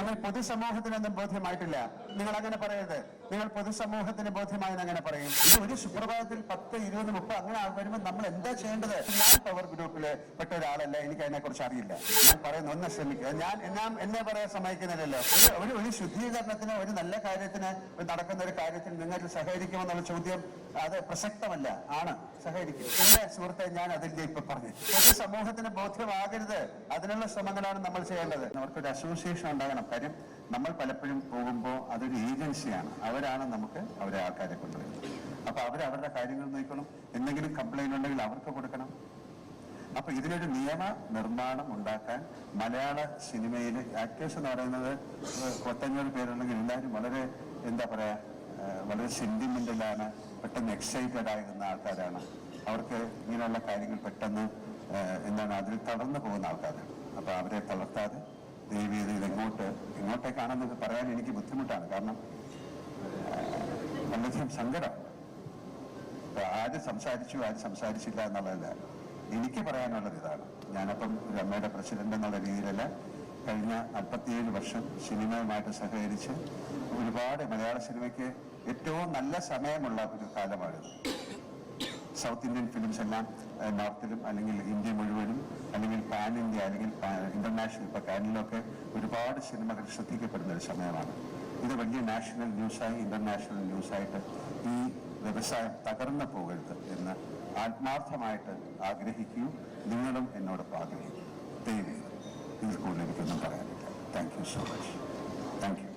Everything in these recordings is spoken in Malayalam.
നിങ്ങൾ പൊതുസമൂഹത്തിനൊന്നും ബോധ്യമായിട്ടില്ല. നിങ്ങൾ അങ്ങനെ പറയരുത്. നിങ്ങൾ പൊതുസമൂഹത്തിന് ബോധ്യമായെന്ന് അങ്ങനെ പറയും. ഇത് ഒരു സുപ്രഭാതത്തിൽ പത്ത് ഇരുപത് മുപ്പത് അങ്ങനെ വരുമ്പോൾ നമ്മൾ എന്താ ചെയ്യേണ്ടത്? ഞാൻ പവർ ഗ്രൂപ്പിൽ പെട്ട ഒരാളല്ല. എനിക്ക് അതിനെ കുറിച്ച് അറിയില്ല. ഞാൻ പറയുന്ന ഒന്ന് ശ്രമിക്കുക. ഞാൻ ഞാൻ എന്നെ പറയാൻ സമ്മതിക്കുന്നില്ലല്ലോ. ഒരു ഒരു ശുദ്ധീകരണത്തിന് ഒരു നല്ല കാര്യത്തിന് നടക്കുന്ന ഒരു കാര്യത്തിൽ നിങ്ങൾ സഹകരിക്കുമെന്നുള്ള ചോദ്യം അത് പ്രസക്തമല്ല. ആണ്. സഹകരിക്കും. എന്റെ സുഹൃത്തെ ഞാൻ അതിന്റെ ഇപ്പൊ പറഞ്ഞു. പൊതു സമൂഹത്തിന് ബോധ്യമാകരുത്. അതിനുള്ള ശ്രമങ്ങളാണ് നമ്മൾ ചെയ്യേണ്ടത്. നമുക്കൊരു അസോസിയേഷൻ ഉണ്ടാകണം. കാര്യം നമ്മൾ പലപ്പോഴും പോകുമ്പോൾ അതൊരു ഏജൻസിയാണ് അവരാണ് നമുക്ക് അവരെ ആൾക്കാരെ കൊണ്ടുവരുന്നത്. അപ്പൊ അവർ അവരുടെ കാര്യങ്ങൾ നോക്കണം. എന്തെങ്കിലും കംപ്ലൈന്റ് ഉണ്ടെങ്കിൽ അവർക്ക് കൊടുക്കണം. അപ്പൊ ഇതിനൊരു നിയമ നിർമ്മാണം ഉണ്ടാക്കാൻ മലയാള സിനിമയിൽ ആക്ടേഴ്സ് എന്ന് പറയുന്നത് പത്തഞ്ഞൂറ് പേരുണ്ടെങ്കിൽ എല്ലാവരും വളരെ എന്താ പറയാ വളരെ സെന്റിമെന്റലാണ് പെട്ടെന്ന് എക്സൈറ്റഡ് ആയിരുന്ന ആൾക്കാരാണ്. അവർക്ക് ഇങ്ങനെയുള്ള കാര്യങ്ങൾ പെട്ടെന്ന് എന്താണ് അതിൽ തളർന്നു പോകുന്ന ആൾക്കാരാണ്. അപ്പൊ അവരെ തളർത്താതെ ചെയ്ത് ഇത് എങ്ങോട്ട് എങ്ങോട്ടേക്കാണെന്ന് പറയാൻ എനിക്ക് ബുദ്ധിമുട്ടാണ്. കാരണം വളരെയധികം സങ്കടമാണ് ഇപ്പൊ ആര് സംസാരിച്ചു ആര് സംസാരിച്ചില്ല എന്നുള്ളതല്ല. എനിക്ക് പറയാനുള്ളത് ഇതാണ്. ഞാനപ്പം അമ്മയുടെ പ്രസിഡന്റ് എന്നുള്ള രീതിയിലല്ല കഴിഞ്ഞ നാൽപ്പത്തിയേഴ് വർഷം സിനിമയുമായിട്ട് സഹകരിച്ച് ഒരുപാട് മലയാള സിനിമയ്ക്ക് ഏറ്റവും നല്ല സമയമുള്ള ഒരു കാലമാണിത് സൗത്ത് ഇന്ത്യൻ ഫിലിംസ് എല്ലാം നോർത്തിലും അല്ലെങ്കിൽ ഇന്ത്യ മുഴുവനും അല്ലെങ്കിൽ പാൻ ഇന്ത്യ അല്ലെങ്കിൽ ഇന്റർനാഷണൽ ഇപ്പൊ കാനിലൊക്കെ ഒരുപാട് സിനിമകൾ ശ്രദ്ധിക്കപ്പെടുന്ന ഒരു സമയമാണ്. ഇത് വലിയ നാഷണൽ ന്യൂസായി ഇന്റർനാഷണൽ ന്യൂസായിട്ട് ഈ വ്യവസായം തകർന്നു പോകരുത് എന്ന് ആത്മാർത്ഥമായിട്ട് ആഗ്രഹിക്കൂ. നിങ്ങളും എന്നോടൊപ്പം ആഗ്രഹിക്കും. ചെയ്ത് ഇതിൽ കൂടുതൽ എനിക്കൊന്നും പറയാനില്ല. Thank you so much thank you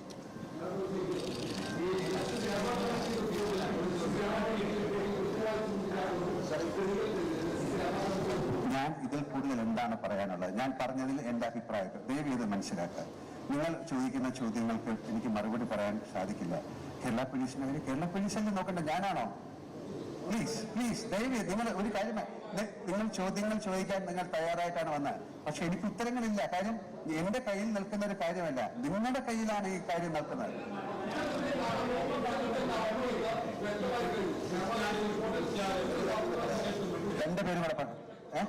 ഞാൻ ഇതിൽ കൂടുതൽ എന്താണ് ഞാൻ പറഞ്ഞതിൽ എന്റെ അഭിപ്രായത്തിൽ ദയവ് ചെയ്ത് മനസ്സിലാക്കുക. നിങ്ങൾ ചോദിക്കുന്ന ചോദ്യങ്ങൾക്ക് എനിക്ക് മറുപടി പറയാൻ സാധിക്കില്ല. കേരള പോലീസിനെ കേരള പോലീസിനെ നോക്കണ്ട? ഞാനാണോ? പ്ലീസ് പ്ലീസ് ദയവ് നിങ്ങൾ ഒരു കാര്യം നിങ്ങൾ ചോദ്യങ്ങൾ ചോദിക്കാൻ നിങ്ങൾ തയ്യാറായിട്ടാണ് വന്നത് പക്ഷെ എനിക്ക് ഉത്തരങ്ങളില്ല. കാര്യം എന്റെ കയ്യിൽ നിൽക്കുന്ന ഒരു കാര്യമല്ല. നിങ്ങളുടെ കയ്യിലാണ് ഈ കാര്യം നിൽക്കുന്നത് എന്റെ പേര് കൂടെ പറഞ്ഞു ഏഹ്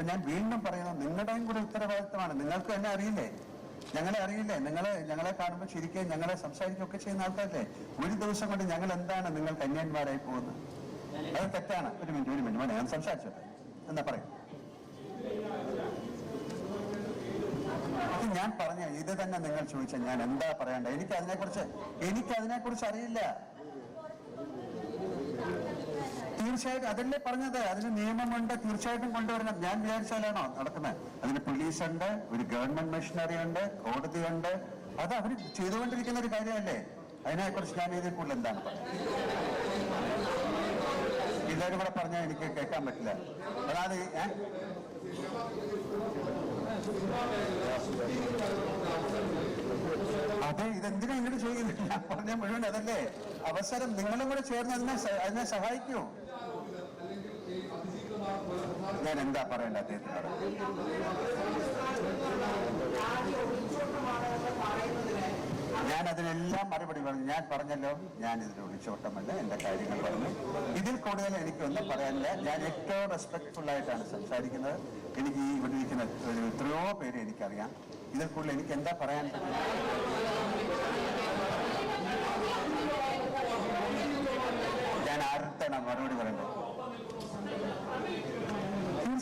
ഇപ്പൊ ഞാൻ വീണ്ടും പറയുന്നത് നിങ്ങളുടെയും കൂടെ ഉത്തരവാദിത്തമാണ്. നിങ്ങൾക്ക് എന്നെ അറിയില്ലേ? ഞങ്ങളെ അറിയില്ലേ? നിങ്ങളെ ഞങ്ങളെ കാണുമ്പോൾ ചിരിക്കുകയും ഞങ്ങളെ സംസാരിക്കുകയൊക്കെ ചെയ്യുന്ന ആൾക്കാരല്ലേ? ഒരു ദിവസം കൊണ്ട് ഞങ്ങൾ എന്താണ് നിങ്ങൾ കന്യാന്മാരായി പോകുന്നത്? അത് തെറ്റാണ്. ഒരു മിനിറ്റ് ഒരു മിനിറ്റ്. ഞാൻ സംസാരിച്ചോട്ടെ. എന്നാ പറയും. ഞാൻ പറഞ്ഞ ഇത് തന്നെ നിങ്ങൾ ചോദിച്ച ഞാൻ എന്താ പറയണ്ടേ എനിക്ക് അതിനെക്കുറിച്ച് എനിക്ക് അതിനെക്കുറിച്ച് അറിയില്ല. തീർച്ചയായിട്ടും അതല്ലേ പറഞ്ഞത്? അതിന് നിയമമുണ്ട് തീർച്ചയായിട്ടും കൊണ്ടുവരണം. ഞാൻ വിചാരിച്ചാലാണോ നടക്കുന്നത്? അതിന് പോലീസ് ഉണ്ട് ഒരു ഗവൺമെന്റ് മെഷീനറി ഉണ്ട് കോടതിയുണ്ട്. അത് അവർ ചെയ്തുകൊണ്ടിരിക്കുന്ന ഒരു കാര്യമല്ലേ? അതിനെക്കുറിച്ച് ഞാൻ ഇതിൽ കൂടുതൽ എന്താണ് പറയുന്നത് എല്ലാവരും കൂടെ പറഞ്ഞാൽ എനിക്ക് കേൾക്കാൻ പറ്റില്ല. അതായത്? അതെ ഇതെന്തിനാ ഇങ്ങോട്ട് ചെയ്യുന്നില്ല പറഞ്ഞ മുഴുവൻ അതല്ലേ. അവസരം നിങ്ങളും കൂടെ ചേർന്ന് അതിനെ അതിനെ സഹായിക്കൂ. ഞാൻ എന്താ പറയേണ്ട അദ്ദേഹത്തിനോട് ഞാൻ അതിനെല്ലാം മറുപടി പറഞ്ഞു. ഞാൻ പറഞ്ഞല്ലോ ഞാൻ ഇതിൽ ഒളിച്ചോട്ടമല്ല എന്റെ കാര്യങ്ങൾ പറഞ്ഞു. ഇതിൽ കൂടുതൽ എനിക്കൊന്നും പറയാനില്ല. ഞാൻ ഏറ്റവും റെസ്പെക്ട്ഫുൾ ആയിട്ടാണ് സംസാരിക്കുന്നത്. എനിക്ക് ഈ ഇവിടെ ഇരിക്കുന്ന എത്രയോ പേര് എനിക്കറിയാം. ഇതിൽ കൂടുതൽ എനിക്ക് എന്താ പറയാൻ ഞാൻ ആരുടെ മറുപടി പറയണ്ടേ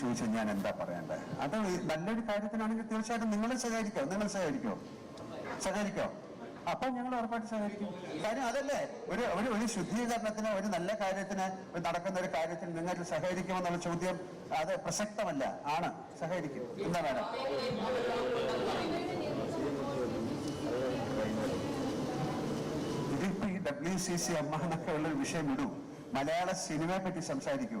ചോദിച്ചാൽ ഞാൻ എന്താ പറയണ്ടേ അത് നല്ലൊരു കാര്യത്തിനാണെങ്കിൽ തീർച്ചയായിട്ടും നിങ്ങൾ സഹകരിക്കോ നിങ്ങൾ സഹകരിക്കോ സഹകരിക്കോ അപ്പൊ ഞങ്ങൾ ഉറപ്പായിട്ട് സഹകരിക്കും കാര്യം അതല്ലേ? ഒരു ഒരു ഒരു ശുദ്ധീകരണത്തിന് ഒരു നല്ല കാര്യത്തിന് നടക്കുന്ന ഒരു കാര്യത്തിൽ നിങ്ങൾ സഹകരിക്കുമെന്നുള്ള ചോദ്യം അത് പ്രസക്തമല്ല. ആണ്. സഹകരിക്കും എന്താ വേണം ഇതിപ്പോ ഈ ഡബ്ല്യു സി സി അമ്മ എന്നൊക്കെ ഉള്ള ഒരു വിഷയം ഇടൂ. മലയാള സിനിമയെ പറ്റി സംസാരിക്കൂ.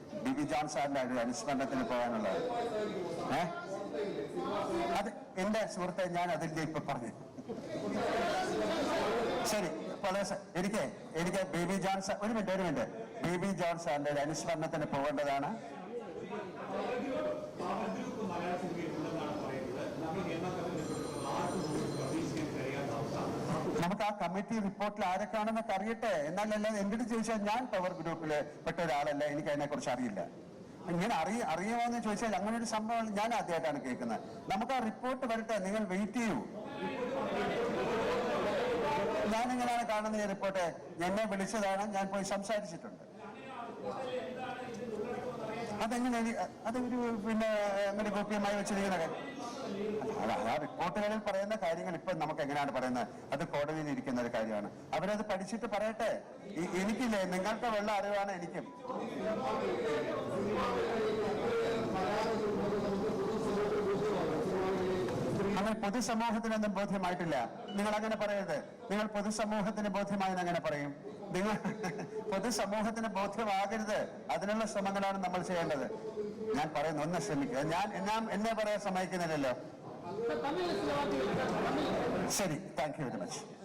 ബി വി ജോൺ സാറിന്റെ ഒരു അനുസ്മരണത്തിന് പോകാനുള്ളത് ഏ? അത് എന്റെ സുഹൃത്തെ ഞാൻ അതിന്റെ ഇപ്പൊ പറഞ്ഞു. ശരി സ- എനിക്ക് എനിക്ക് ബി ജോൺ സാർ ഒരു മിനിറ്റ് ഒരു മിനിറ്റ്. ബി ജോൺ സാറിന്റെ ഒരു അനുസ്മരണത്തിന് പോകേണ്ടതാണ്. നമുക്ക് ആ കമ്മിറ്റി റിപ്പോർട്ടിൽ ആരൊക്കെയാണെന്നൊക്കെ അറിയട്ടെ. എന്നാലല്ല എന്റെ അടുത്ത് ചോദിച്ചാൽ ഞാൻ പവർ ഗ്രൂപ്പിൽ പെട്ട ഒരാളല്ല എനിക്ക് അതിനെ കുറിച്ച് അറിയില്ല. ഇങ്ങനെ അറിയ അറിയുമോ എന്ന് ചോദിച്ചാൽ അങ്ങനെ ഒരു സംഭവം ഞാൻ ആദ്യമായിട്ടാണ് കേൾക്കുന്നത്. നമുക്ക് ആ റിപ്പോർട്ട് വരട്ടെ നിങ്ങൾ വെയിറ്റ് ചെയ്യൂ. ഞാൻ എങ്ങനെയാണ് കാണുന്നത് ഈ റിപ്പോർട്ട് എന്നെ വിളിച്ചതാണ് ഞാൻ പോയി സംസാരിച്ചിട്ടുണ്ട്. അതെങ്ങനെ അതൊരു പിന്നെ അങ്ങനെ ഗോപ്യമായി വെച്ചിരിക്കുന്ന കാര്യം? ആ റിപ്പോർട്ടുകളിൽ പറയുന്ന കാര്യങ്ങൾ ഇപ്പൊ നമുക്ക് എങ്ങനെയാണ് പറയുന്നത്? അത് കോടതിയിൽ ഇരിക്കുന്ന ഒരു കാര്യമാണ്. അവരത് പഠിച്ചിട്ട് പറയട്ടെ? എനിക്കില്ലേ നിങ്ങൾക്ക് വെള്ള അറിവാണ് എനിക്കും. അങ്ങനെ പൊതുസമൂഹത്തിനൊന്നും ബോധ്യമായിട്ടില്ല. നിങ്ങൾ അങ്ങനെ പറയരുത്. നിങ്ങൾ പൊതുസമൂഹത്തിന് ബോധ്യമായെന്ന് അങ്ങനെ പറയും. നിങ്ങൾ പൊതുസമൂഹത്തിന് ബോധ്യമാകരുത്. അതിനുള്ള ശ്രമങ്ങളാണ് നമ്മൾ ചെയ്യേണ്ടത്. ഞാൻ പറയുന്നു ഒന്ന് ശ്രമിക്കുക. ഞാൻ ഞാൻ എന്നെ പറയാൻ സമ്മതിക്കുന്നില്ലല്ലോ. ശരി താങ്ക് യു വെരി മച്ച്